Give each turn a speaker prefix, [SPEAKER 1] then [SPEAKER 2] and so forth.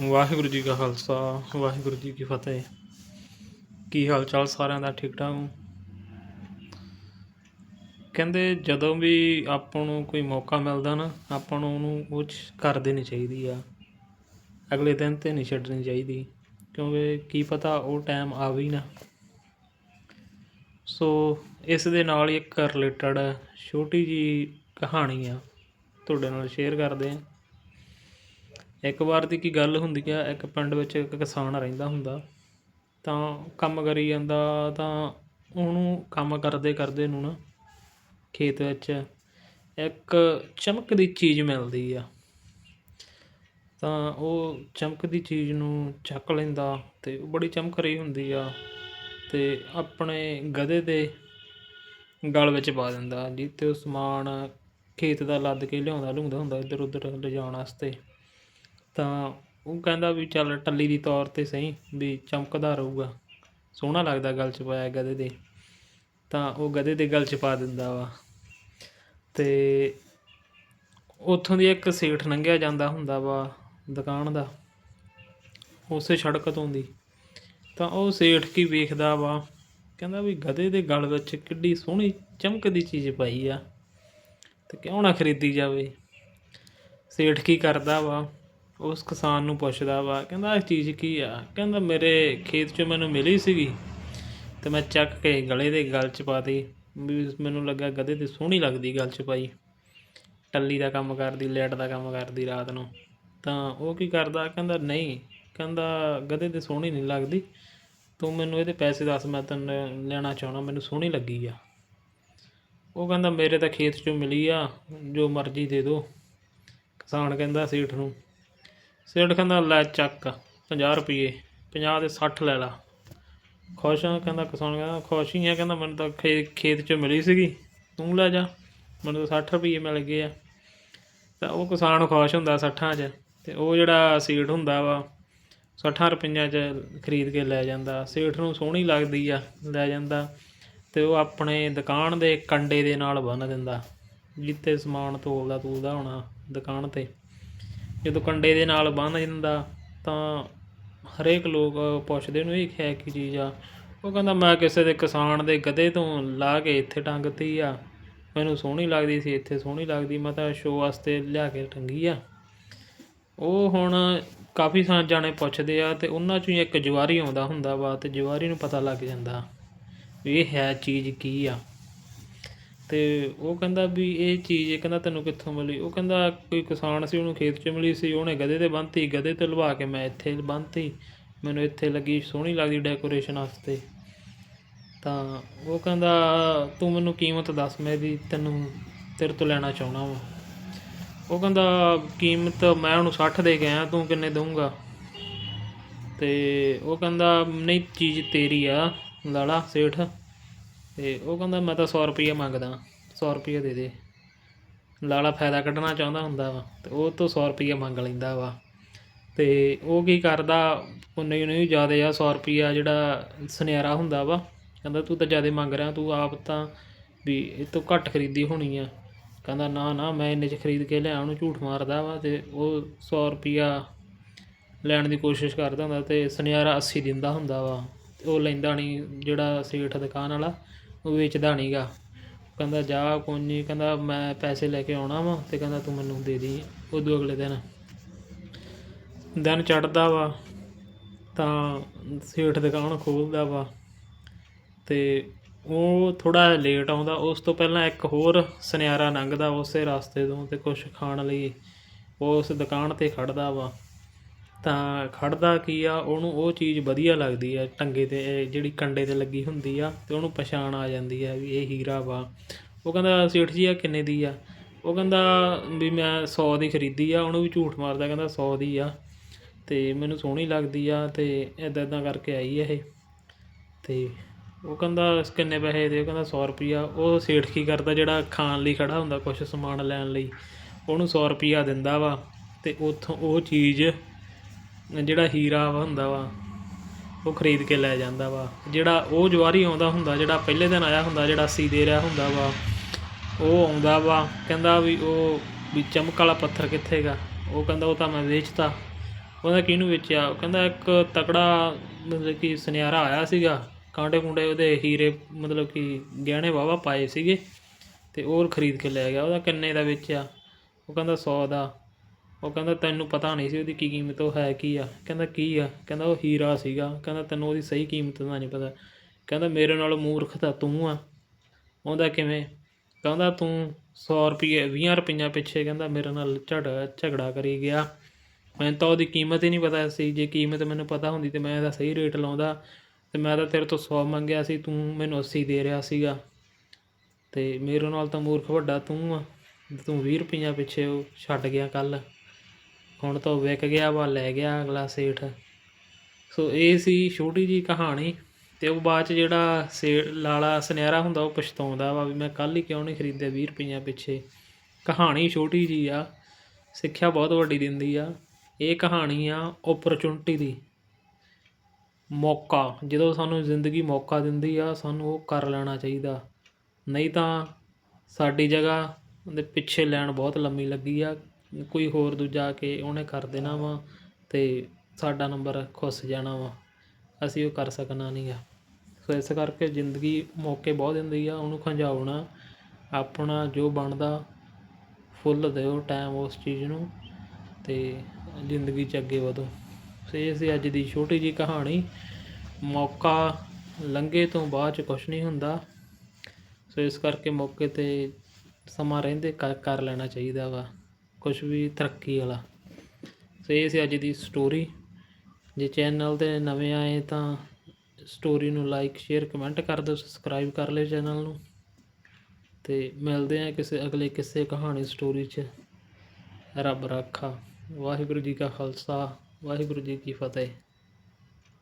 [SPEAKER 1] ਵਾਹਿਗੁਰੂ ਜੀ ਕਾ ਖਾਲਸਾ, ਵਾਹਿਗੁਰੂ ਜੀ ਕੀ ਫਤਿਹ। ਕੀ ਹਾਲ ਚਾਲ ਸਾਰਿਆਂ ਦਾ? ਠੀਕ ਠਾਕ ਹੋ? ਕਹਿੰਦੇ ਜਦੋਂ ਵੀ ਆਪਾਂ ਨੂੰ ਕੋਈ ਮੌਕਾ ਮਿਲਦਾ ਨਾ, ਆਪਾਂ ਨੂੰ ਉਹਨੂੰ ਉਹ ਕਰ ਦੇਣੀ ਚਾਹੀਦੀ ਆ। ਅਗਲੇ ਦਿਨ ਤੇ ਨਹੀਂ ਛੱਡਣੀ ਚਾਹੀਦੀ, ਕਿਉਂਕਿ ਕੀ ਪਤਾ ਉਹ ਟਾਈਮ ਆਵੇ ਹੀ ਨਾ। ਸੋ ਇਸ ਦੇ ਨਾਲ ਇੱਕ ਰਿਲੇਟਡ ਛੋਟੀ ਜੀ ਕਹਾਣੀ ਆ, ਤੁਹਾਡੇ ਨਾਲ ਸ਼ੇਅਰ ਕਰਦੇ ਹਾਂ ਇੱਕ ਵਾਰ ਦੀ ਕੀ ਗੱਲ ਹੁੰਦੀ ਆ, ਇੱਕ ਪਿੰਡ ਵਿੱਚ ਇੱਕ ਕਿਸਾਨ ਰਹਿੰਦਾ ਹੁੰਦਾ, ਤਾਂ ਕੰਮ ਕਰੀ ਜਾਂਦਾ, ਤਾਂ ਉਹਨੂੰ ਕੰਮ ਕਰਦੇ ਕਰਦੇ ਨੂੰ ਨਾ ਖੇਤ ਵਿੱਚ ਇੱਕ ਚਮਕਦੀ ਚੀਜ਼ ਮਿਲਦੀ ਆ। ਤਾਂ ਉਹ ਚਮਕਦੀ ਚੀਜ਼ ਨੂੰ ਚੱਕ ਲੈਂਦਾ ਅਤੇ ਉਹ ਬੜੀ ਚਮਕ ਰਹੀ ਹੁੰਦੀ ਆ ਅਤੇ ਆਪਣੇ ਗਧੇ ਦੇ ਗਲ ਵਿੱਚ ਪਾ ਦਿੰਦਾ, ਜਿੱਥੇ ਉਹ ਸਮਾਨ ਖੇਤ ਦਾ ਲੱਦ ਕੇ ਲਿਆਉਂਦਾ ਲੁੰਦਾ ਹੁੰਦਾ ਇੱਧਰ ਉੱਧਰ ਲਿਜਾਣ ਵਾਸਤੇ। ਤਾਂ ਉਹ ਕਹਿੰਦਾ ਵੀ ਚੱਲ ਟੱਲੀ ਦੀ ਤੌਰ 'ਤੇ ਸਹੀ, ਵੀ ਚਮਕਦਾ ਰਹੂਗਾ। ਸੋਹਣਾ ਲੱਗਦਾ ਗਲ 'ਚ ਪਾਇਆ ਗਧੇ ਦੇ। ਤਾਂ ਉਹ ਗਧੇ ਦੇ ਗਲ 'ਚ ਪਾ ਦਿੰਦਾ ਵਾ। ਤੇ ਉੱਥੋਂ ਦੀ ਇੱਕ ਸੇਠ ਲੰਘਿਆ ਜਾਂਦਾ ਹੁੰਦਾ ਵਾ ਦੁਕਾਨ ਦਾ, ਉਸੇ ਸੜਕ ਤੋਂ ਦੀ। ਤਾਂ ਉਹ ਸੇਠ ਕੀ ਵੇਖਦਾ ਵਾ, ਕਹਿੰਦਾ ਵੀ ਗਧੇ ਦੇ ਗਲ ਵਿੱਚ ਕਿੱਡੀ ਸੋਹਣੀ ਚਮਕਦੀ ਚੀਜ਼ ਪਾਈ ਆ, ਤੇ ਕਿਉਂ ਨਾ ਖਰੀਦੀ ਜਾਵੇ। ਸੇਠ ਕੀ ਕਰਦਾ ਵਾ ਉਸ ਕਿਸਾਨ ਨੂੰ ਪੁੱਛਦਾ ਵਾ, ਕਹਿੰਦਾ ਇਹ ਚੀਜ਼ ਕੀ ਆ? ਕਹਿੰਦਾ ਮੇਰੇ ਖੇਤ 'ਚੋਂ ਮੈਨੂੰ ਮਿਲੀ ਸੀਗੀ। ਤੇ ਮੈਂ ਚੱਕ ਕੇ ਗਲੇ ਦੇ ਗਲ 'ਚ ਪਾਤੀ ਵੀ ਮੈਨੂੰ ਲੱਗਾ ਗਧੇ ਤੇ ਸੋਹਣੀ ਲੱਗਦੀ ਗਲ 'ਚ ਪਾਈ। ਟੱਲੀ ਦਾ ਕੰਮ ਕਰਦੀ ਲੈਟ ਦਾ ਕੰਮ ਕਰਦੀ ਰਾਤ ਨੂੰ। ਤਾਂ ਉਹ ਕੀ ਕਰਦਾ? ਕਹਿੰਦਾ ਨਹੀਂ, ਕਹਿੰਦਾ ਗਧੇ ਤੇ ਸੋਹਣੀ ਨਹੀਂ ਲੱਗਦੀ। ਤੂੰ ਮੈਨੂੰ ਇਹਦੇ ਪੈਸੇ ਦੱਸ, ਮੈਂ ਤੈਨੂੰ ਲੈਣਾ ਚਾਹਣਾ ਮੈਨੂੰ ਸੋਹਣੀ ਲੱਗੀ ਆ। ਉਹ ਕਹਿੰਦਾ ਮੇਰੇ ਤਾਂ ਖੇਤ 'ਚੋਂ ਮਿਲੀ ਆ, ਜੋ ਮਰਜ਼ੀ ਦੇ ਦਿਓ ਕਿਸਾਨ ਕਹਿੰਦਾ ਸੇਠ ਨੂੰ ਸੇਠ ਕਹਿੰਦਾ ਲੈ ਚੱਕ 50 ਰੁਪਏ 50 ਦੇ 60 ਲੈ ਲਾ। ਖੁਸ਼ ਆ, ਕਹਿੰਦਾ ਕਿਸਾਨ ਕਹਿੰਦਾ, ਖੁਸ਼ ਹੀ ਆ, ਕਹਿੰਦਾ ਮੈਨੂੰ ਤਾਂ ਖੇ, ਖੇਤ 'ਚ ਮਿਲੀ ਸੀਗੀ, ਤੂੰ ਲੈ ਜਾ, ਮੈਨੂੰ ਤਾਂ 60 ਰੁਪਏ ਮਿਲ ਗਏ ਆ। ਤਾਂ ਉਹ ਕਿਸਾਨ ਖੁਸ਼ ਹੁੰਦਾ 60 'ਚ, ਤੇ ਉਹ ਜਿਹੜਾ ਸੇਠ ਹੁੰਦਾ ਵਾ 60 ਰੁਪਈਆਂ 'ਚ ਖਰੀਦ ਕੇ ਲੈ ਜਾਂਦਾ ਸੇਠ ਨੂੰ ਸੋਹਣੀ ਲੱਗਦੀ ਆ, ਲੈ ਜਾਂਦਾ, ਤੇ ਉਹ ਆਪਣੇ ਦੁਕਾਨ ਦੇ ਕੰਡੇ ਦੇ ਨਾਲ ਬੰਨ੍ਹ ਦਿੰਦਾ ਜਿੱਤੇ ਸਮਾਨ ਤੋਲਦਾ ਤੂਲਦਾ ਹੋਣਾ ਦੁਕਾਨ ਤੇ। ਜਦੋਂ ਕੰਡੇ ਦੇ ਨਾਲ ਬੰਨ੍ਹ ਦਿੰਦਾ ਤਾਂ ਹਰੇਕ ਲੋਕ ਪੁੱਛਦੇ ਨੂੰ ਇਹ ਹੈ ਕੀ ਚੀਜ਼ ਆ? ਉਹ ਕਹਿੰਦਾ, ਮੈਂ ਕਿਸੇ ਦੇ ਕਿਸਾਨ ਦੇ ਗਧੇ ਤੋਂ ਲਾਹ ਕੇ ਇੱਥੇ ਟੰਗਤੀ ਆ। ਮੈਨੂੰ ਸੋਹਣੀ ਲੱਗਦੀ ਸੀ, ਇੱਥੇ ਸੋਹਣੀ ਲੱਗਦੀ। ਮੈਂ ਤਾਂ ਸ਼ੋਅ ਵਾਸਤੇ ਲਿਆ ਕੇ ਟੰਗੀ ਆ। ਉਹ ਹੁਣ ਕਾਫੀ ਸਾਂ, ਜਾਣੇ ਪੁੱਛਦੇ ਆ ਤੇ ਉਹਨਾਂ ਚੋਂ ਹੀ ਇੱਕ ਜਵਾਰੀ ਆਉਂਦਾ ਹੁੰਦਾ ਵਾ ਤੇ ਜਵਾਰੀ ਨੂੰ ਪਤਾ ਲੱਗ ਜਾਂਦਾ ਵੀ ਇਹ ਹੈ ਚੀਜ਼ ਕੀ ਆ। ਅਤੇ ਉਹ ਕਹਿੰਦਾ ਵੀ ਇਹ ਚੀਜ਼ ਕਹਿੰਦਾ ਤੈਨੂੰ ਕਿੱਥੋਂ ਮਿਲੀ? ਉਹ ਕਹਿੰਦਾ ਕੋਈ ਕਿਸਾਨ ਸੀ, ਉਹਨੂੰ ਖੇਤ 'ਚ ਮਿਲੀ ਸੀ, ਉਹਨੇ ਗਧੇ ਤੇ ਬੰਨ੍ਹਤੀ ਗਧੇ ਤੇ ਲਵਾ ਕੇ ਮੈਂ ਇੱਥੇ ਬੰਨ੍ਹਤੀ ਮੈਨੂੰ ਇੱਥੇ ਲੱਗੀ ਸੋਹਣੀ ਲੱਗਦੀ ਡੈਕੋਰੇਸ਼ਨ ਵਾਸਤੇ। ਤਾਂ ਉਹ ਕਹਿੰਦਾ, ਤੂੰ ਮੈਨੂੰ ਕੀਮਤ ਦੱਸ, ਮੈਂ ਵੀ ਤੈਨੂੰ ਤੇਰੇ ਤੋਂ ਲੈਣਾ ਚਾਹਣਾ ਵਾ। ਉਹ ਕਹਿੰਦਾ, ਕੀਮਤ ਮੈਂ ਉਹਨੂੰ 60 ਦੇ ਕੇ ਆਇਆ, ਤੂੰ ਕਿੰਨੇ ਦਊਂਗਾ? ਤੇ ਉਹ ਕਹਿੰਦਾ, ਨਹੀਂ, ਚੀਜ਼ ਤੇਰੀ ਆ, ਲਾਲਾ, ਸੇਠ। ਤੇ ਉਹ ਕਹਿੰਦਾ, ਮੈਂ ਤਾਂ 100 ਰੁਪਏ ਮੰਗਦਾ 100 ਰੁਪਏ ਦੇ ਦੇ। ਲਾਲਾ ਫਾਇਦਾ ਕੱਢਣਾ ਚਾਹੁੰਦਾ ਹੁੰਦਾ ਵਾ, ਤੇ ਉਹ ਤੋਂ 100 ਰੁਪਏ ਮੰਗ ਲੈਂਦਾ ਵਾ। ਤੇ ਉਹ ਕੀ ਕਰਦਾ, ਉਹਨੇ ਉਹਨੇ ਜ਼ਿਆਦਾ ਆ 100 ਰੁਪਿਆ ਜਿਹੜਾ ਸੁਨਿਆਰਾ ਹੁੰਦਾ ਵਾ, ਕਹਿੰਦਾ, ਤੂੰ ਤਾਂ ਜ਼ਿਆਦਾ ਮੰਗ ਰਿਹਾ, ਤੂੰ ਆਪ ਤਾਂ ਵੀ ਇਹ ਤੋਂ ਘੱਟ ਖਰੀਦੀ ਹੋਣੀ ਆ। ਕਹਿੰਦਾ, ਨਾ ਨਾ, ਮੈਂ ਇੰਨੇ 'ਚ ਖਰੀਦ ਕੇ ਲਿਆ, ਉਹਨੂੰ ਝੂਠ ਮਾਰਦਾ ਵਾ ਤੇ ਉਹ 100 ਰੁਪਿਆ ਲੈਣ ਦੀ ਕੋਸ਼ਿਸ਼ ਕਰਦਾ ਹੁੰਦਾ ਤੇ ਸੁਨਿਆਰਾ 80 ਦਿੰਦਾ ਹੁੰਦਾ ਵਾ। ਤੇ ਉਹ ਲੈਂਦਾ ਨਹੀਂ ਜਿਹੜਾ ਸੇਠ ਦੁਕਾਨ ਵਾਲਾ ਉਹ ਵੇਚਦਾ ਨਹੀਂਗਾ ਕਹਿੰਦਾ, ਜਾ ਕੋਈ ਨਹੀਂ ਕਹਿੰਦਾ, ਮੈਂ ਪੈਸੇ ਲੈ ਕੇ ਆਉਣਾ ਵਾ। ਤੇ ਕਹਿੰਦਾ, ਤੂੰ ਮੈਨੂੰ ਦੇ ਦੀ। ਉਦੋਂ ਅਗਲੇ ਦਿਨ ਦਿਨ ਚੜਦਾ ਵਾ, ਤਾਂ ਸੇਠ ਦੁਕਾਨ ਖੋਲਦਾ ਵਾ। ਤੇ ਉਹ ਥੋੜਾ ਲੇਟ ਆਉਂਦਾ। ਉਸ ਤੋਂ ਪਹਿਲਾਂ ਇੱਕ ਹੋਰ ਸੁਨਿਆਰਾ ਲੰਘਦਾ ਉਸੇ ਰਸਤੇ ਤੋਂ ਤੇ ਕੁਝ ਖਾਣ ਲਈ ਉਸ ਦੁਕਾਨ ਤੇ ਖੜਦਾ ਵਾ। ਤਾਂ ਖੜਦਾ ਕੀ ਆ, ਉਹਨੂੰ ਉਹ ਚੀਜ਼ ਵਧੀਆ ਲੱਗਦੀ ਆ, ਟੰਗੇ ਤੇ ਜਿਹੜੀ ਕੰਡੇ ਤੇ ਲੱਗੀ ਹੁੰਦੀ ਆ ਅਤੇ ਉਹਨੂੰ ਪਛਾਣ ਆ ਜਾਂਦੀ ਆ ਵੀ ਇਹ ਹੀਰਾ ਵਾ। ਉਹ ਕਹਿੰਦਾ, ਸੇਠ ਜੀ ਆ ਕਿੰਨੇ ਦੀ ਆ? ਉਹ ਕਹਿੰਦਾ ਵੀ ਮੈਂ ਸੌ ਦੀ ਖਰੀਦੀ ਆ, ਉਹਨੂੰ ਵੀ ਝੂਠ ਮਾਰਦਾ, ਕਹਿੰਦਾ ਸੌ ਦੀ ਆ। ਅਤੇ ਮੈਨੂੰ ਸੋਹਣੀ ਲੱਗਦੀ ਆ ਅਤੇ ਇੱਦਾਂ ਇੱਦਾਂ ਕਰਕੇ ਆਈ ਇਹ। ਅਤੇ ਉਹ ਕਹਿੰਦਾ, ਕਿੰਨੇ ਪੈਸੇ ਦੇ? ਉਹ ਕਹਿੰਦਾ, ਸੌ ਰੁਪਈਆ। ਉਹ ਸੇਠ ਕੀ ਕਰਦਾ, ਜਿਹੜਾ ਖਾਣ ਲਈ ਖੜਾ ਹੁੰਦਾ ਕੁਛ ਸਮਾਨ ਲੈਣ ਲਈ, ਉਹਨੂੰ ਸੌ ਰੁਪਈਆ ਦਿੰਦਾ ਵਾ। ਅਤੇ ਉੱਥੋਂ ਉਹ ਚੀਜ਼ ਜਿਹੜਾ ਹੀਰਾ ਹੁੰਦਾ ਵਾ, ਉਹ ਖਰੀਦ ਕੇ ਲੈ ਜਾਂਦਾ ਵਾ। ਜਿਹੜਾ ਉਹ ਜਵਾਰੀ ਆਉਂਦਾ ਹੁੰਦਾ, ਜਿਹੜਾ ਪਹਿਲੇ ਦਿਨ ਆਇਆ ਹੁੰਦਾ, ਜਿਹੜਾ ਸੀ ਦੇ ਰਿਹਾ ਹੁੰਦਾ ਵਾ, ਉਹ ਆਉਂਦਾ ਵਾ। ਕਹਿੰਦਾ ਵੀ ਉਹ ਵੀ ਚਮਕ ਵਾਲਾ ਪੱਥਰ ਕਿੱਥੇ ਗਾ? ਉਹ ਕਹਿੰਦਾ, ਉਹ ਤਾਂ ਮੈਂ ਵੇਚਤਾ। ਉਹਦਾ ਕਿਹਨੂੰ ਵੇਚਿਆ? ਉਹ ਕਹਿੰਦਾ, ਇੱਕ ਤਕੜਾ ਮਤਲਬ ਕਿ ਸੁਨਿਆਰਾ ਆਇਆ ਸੀਗਾ। ਕਾਂਟੇ ਕੁੰਡੇ ਉਹਦੇ ਹੀਰੇ, ਮਤਲਬ ਕਿ ਗਹਿਣੇ ਵਾਵਾ ਪਾਏ ਸੀਗੇ ਤੇ ਉਹ ਖਰੀਦ ਕੇ ਲੈ ਗਿਆ। ਉਹਦਾ ਕਿੰਨੇ ਦਾ ਵੇਚਿਆ? ਉਹ ਕਹਿੰਦਾ 100 ਦਾ। ਉਹ ਕਹਿੰਦਾ, ਤੈਨੂੰ ਪਤਾ ਨਹੀਂ ਸੀ ਉਹਦੀ ਕੀ ਕੀਮਤ, ਉਹ ਹੈ ਕੀ ਆ? ਕਹਿੰਦਾ, ਕੀ ਆ? ਕਹਿੰਦਾ, ਉਹ ਹੀਰਾ ਸੀਗਾ। ਕਹਿੰਦਾ, ਤੈਨੂੰ ਉਹਦੀ ਸਹੀ ਕੀਮਤ ਦਾ ਨਹੀਂ ਪਤਾ। ਕਹਿੰਦਾ, ਮੇਰੇ ਨਾਲ ਮੂਰਖ ਤਾਂ ਤੂੰ ਆ। ਉਹਦਾ ਕਿਵੇਂ? ਕਹਿੰਦਾ, ਤੂੰ 100 ਰੁਪਏ 20 ਰੁਪਈਆਂ ਪਿੱਛੇ ਕਹਿੰਦਾ, ਮੇਰੇ ਨਾਲ ਝਗੜਾ ਝਗੜਾ ਕਰੀ ਗਿਆ। ਮੈਨੂੰ ਤਾਂ ਉਹਦੀ ਕੀਮਤ ਹੀ ਨਹੀਂ ਪਤਾ ਸੀ। ਜੇ ਕੀਮਤ ਮੈਨੂੰ ਪਤਾ ਹੁੰਦੀ ਤੇ ਮੈਂ ਇਹਦਾ ਸਹੀ ਰੇਟ ਲਾਉਂਦਾ ਤੇ ਮੈਂ ਤਾਂ ਤੇਰੇ ਤੋਂ 100 ਮੰਗਿਆ ਸੀ, ਤੂੰ ਮੈਨੂੰ 80 ਦੇ ਰਿਹਾ ਸੀਗਾ। ਤੇ ਮੇਰੇ ਨਾਲ ਤਾਂ ਮੂਰਖ ਵੱਡਾ ਤੂੰ ਆ। ਤੂੰ 20 ਰੁਪਈਆਂ ਪਿੱਛੇ ਉਹ ਛੱਡ ਗਿਆ ਕੱਲ ਹੁਣ ਤਾਂ ਵਿਕ ਗਿਆ ਵਾ, ਲੈ ਗਿਆ ਅਗਲਾ ਸੇਠ। ਸੋ ਇਹ ਸੀ ਛੋਟੀ ਜੀ ਕਹਾਣੀ ਤੇ ਉਹ ਬਾਅਦ ਚ ਜਿਹੜਾ ਸੇ ਲਾਲਾ ਸੁਨਿਆਰਾ ਹੁੰਦਾ, ਉਹ ਪਛਤਾਉਂਦਾ ਵਾ ਵੀ ਮੈਂ ਕੱਲ ਹੀ ਕਿਉਂ ਨਹੀਂ ਖਰੀਦਿਆ 20 ਰੁਪਈਆਂ ਪਿੱਛੇ। ਕਹਾਣੀ ਛੋਟੀ ਜੀ ਆ, ਸਿੱਖਿਆ ਬਹੁਤ ਵੱਡੀ ਦਿੰਦੀ ਆ। ਇਹ ਕਹਾਣੀ ਆ ਓਪਰਚੁਨਿਟੀ ਦੀ। ਮੌਕਾ, ਜਦੋਂ ਸਾਨੂੰ ਜ਼ਿੰਦਗੀ ਮੌਕਾ ਦਿੰਦੀ ਆ, ਸਾਨੂੰ ਉਹ ਕਰ ਲੈਣਾ ਚਾਹੀਦਾ। ਨਹੀਂ ਤਾਂ ਸਾਡੀ ਜਗ੍ਹਾ ਦੇ ਪਿੱਛੇ ਲੈਣ ਬਹੁਤ ਲੰਮੀ ਲੱਗੀ ਆ। ਕੋਈ ਹੋਰ ਦੂਜਾ ਆ ਕੇ ਉਹਨੇ ਕਰ ਦੇਣਾ ਵਾ ਅਤੇ ਸਾਡਾ ਨੰਬਰ ਖੁੱਸ ਜਾਣਾ ਵਾ। ਅਸੀਂ ਉਹ ਕਰ ਸਕਣਾ ਨਹੀਂ ਗਾ। ਸੋ ਇਸ ਕਰਕੇ ਜ਼ਿੰਦਗੀ ਮੌਕੇ ਬਹੁਤ ਦਿੰਦੀ ਆ, ਉਹਨੂੰ ਖੰਝਾਉਣਾ ਆਪਣਾ ਜੋ ਬਣਦਾ ਫੁੱਲ ਦਿਓ ਟਾਈਮ ਉਸ ਚੀਜ਼ ਨੂੰ ਅਤੇ ਜ਼ਿੰਦਗੀ 'ਚ ਅੱਗੇ ਵਧੋ। ਸੋ ਇਹ ਸੀ ਅੱਜ ਦੀ ਛੋਟੀ ਜੀ ਕਹਾਣੀ। ਮੌਕਾ ਲੰਘੇ ਤੋਂ ਬਾਅਦ 'ਚ ਕੁਛ ਨਹੀਂ ਹੁੰਦਾ। ਸੋ ਇਸ ਕਰਕੇ ਮੌਕੇ ਤੇ ਸਮਾਂ ਰਹਿੰਦੇ ਕਰ ਕਰ ਲੈਣਾ ਚਾਹੀਦਾ ਵਾ। ਕੁਛ ਵੀ ਤਰੱਕੀ ਵਾਲਾ। ਸੋ ਇਹ ਸੀ ਅੱਜ ਦੀ ਸਟੋਰੀ ਜੇ ਚੈਨਲ ਤੇ ਨਵੇਂ ਆਏ ਤਾਂ ਸਟੋਰੀ ਨੂੰ ਲਾਈਕ ਸ਼ੇਅਰ ਕਮੈਂਟ ਕਰ ਦਿਓ ਸਬਸਕ੍ਰਾਈਬ ਕਰ ਲਿਓ ਚੈਨਲ ਨੂੰ। ਤੇ ਮਿਲਦੇ ਆ ਕਿਸੇ ਅਗਲੇ ਕਿਸੇ ਕਹਾਣੀ ਸਟੋਰੀ 'ਚ। ਰੱਬ ਰਾਖਾ। ਵਾਹਿਗੁਰੂ ਜੀ ਕਾ ਖਾਲਸਾ, ਵਾਹਿਗੁਰੂ ਜੀ ਕੀ ਫਤਿਹ।